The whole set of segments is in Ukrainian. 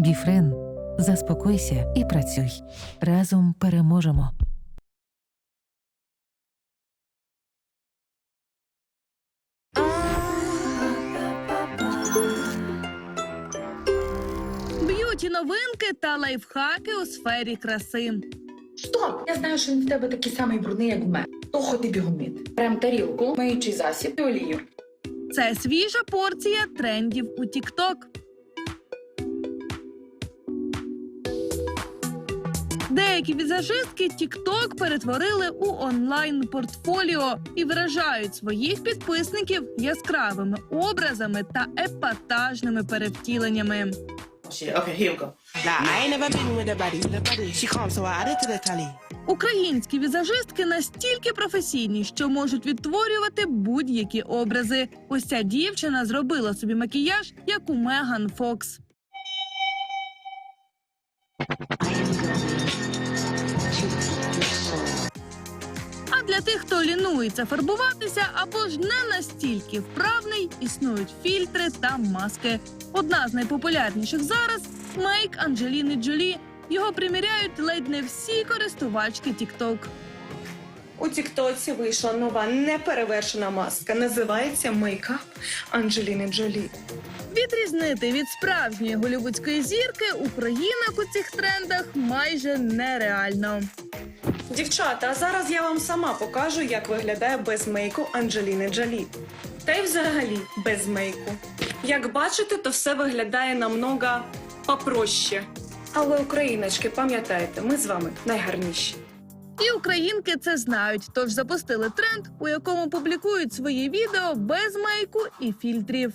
Біфрен. Заспокойся і працюй. Разом переможемо. Б'юті новинки та лайфхаки у сфері краси. Стоп! Я знаю, що він в тебе такий самий брудний, як в мене. То ходи бігом мити. Прям тарілку, миючий засіб і олію. Це свіжа порція трендів у TikTok. Деякі візажистки TikTok перетворили у онлайн портфоліо і вражають своїх підписників яскравими образами та епатажними перевтіленнями. Українські візажистки настільки професійні, що можуть відтворювати будь-які образи. Ось ця дівчина зробила собі макіяж, як у Меган Фокс. Для тих, хто лінується фарбуватися або ж не настільки вправний, існують фільтри та маски. Одна з найпопулярніших зараз мейк Анджеліни Джолі. Його приміряють ледь не всі користувачки TikTok. У Тіктоці вийшла нова неперевершена маска. Називається Мейкап Анджеліни Джолі. Відрізнити від справжньої голівудської зірки українок у цих трендах майже нереально. Дівчата, а зараз я вам сама покажу, як виглядає без мейку Анджеліни Джолі. Та й взагалі без мейку. Як бачите, то все виглядає намного попроще. Але україночки, пам'ятайте, ми з вами найгарніші. І українки це знають, тож запустили тренд, у якому публікують свої відео без мейку і фільтрів.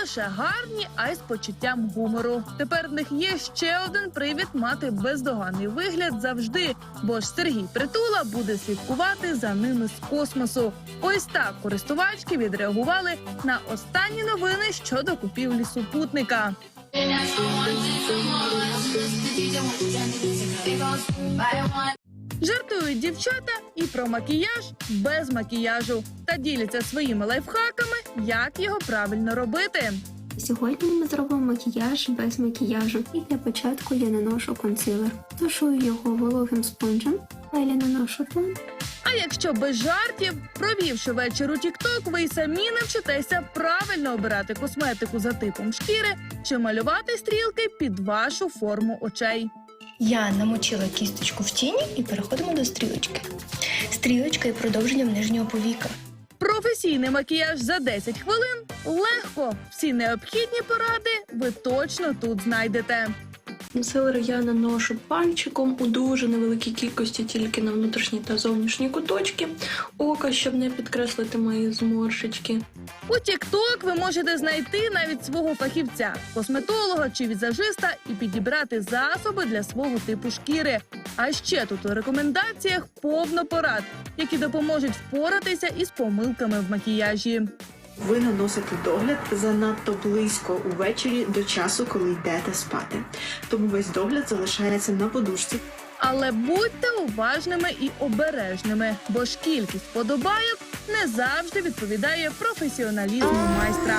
Лише гарні, а й з почуттям гумору. Тепер в них є ще один привід мати бездоганний вигляд завжди, бо ж Сергій Притула буде слідкувати за ними з космосу. Ось так користувачки відреагували на останні новини щодо купівлі супутника. Жартують дівчата і про макіяж без макіяжу та діляться своїми лайфхаками, як його правильно робити. Сьогодні ми зробимо макіяж без макіяжу. І для початку я наношу консилер. Тушую його вологим спонжем, далі наношу тон. А якщо без жартів, провівши вечір у TikTok, ви й самі навчитеся правильно обирати косметику за типом шкіри чи малювати стрілки під вашу форму очей. Я намочила кісточку в тіні і переходимо до стрілочки. Стрілочка і продовженням нижнього повіка. Професійний макіяж за 10 хвилин легко. Всі необхідні поради ви точно тут знайдете. Консилер я наношу пальчиком у дуже невеликій кількості тільки на внутрішні та зовнішні куточки ока, щоб не підкреслити мої зморшечки. У TikTok ви можете знайти навіть свого фахівця, косметолога чи візажиста і підібрати засоби для свого типу шкіри. А ще тут у рекомендаціях повно порад, які допоможуть впоратися із помилками в макіяжі. Ви наносите догляд занадто близько увечері до часу, коли йдете спати. Тому весь догляд залишається на подушці. Але будьте уважними і обережними, бо ж кількість подобайок не завжди відповідає професіоналізму майстра.